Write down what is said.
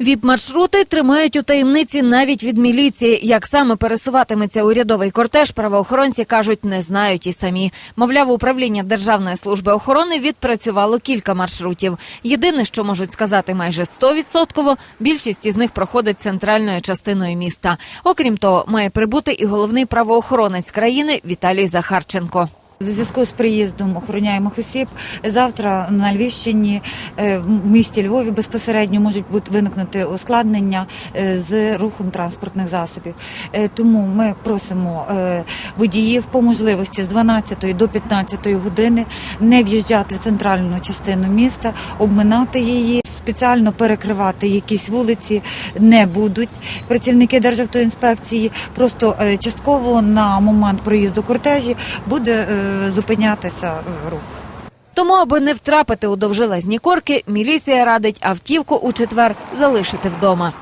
Віп-маршрути тримають у таємниці навіть від міліції. Як саме пересуватиметься урядовий кортеж, правоохоронці кажуть, не знають і самі. Мовляв, управління Державної служби охорони відпрацювало кілька маршрутів. Єдине, що можуть сказати майже 100%, більшість із них проходить центральною частиною міста. Окрім того, має прибути і головний правоохоронець країни Віталій Захарченко. В зв'язку з приїздом охороняємих осіб завтра на Львівщині е, в місті Львові безпосередньо можуть бути виникнути ускладнення е, з рухом транспортних засобів. Е, Тому ми просимо водіїв по можливості з 12 до 15 години не в'їжджати в центральну частину міста, обминати її. Спеціально перекривати якісь вулиці не будуть працівники Державтоінспекції. Просто е, частково на момент проїзду кортежі буде е, зупинятися е, рух. Тому, аби не втрапити у довжелезні корки, міліція радить автівку у четвер залишити вдома.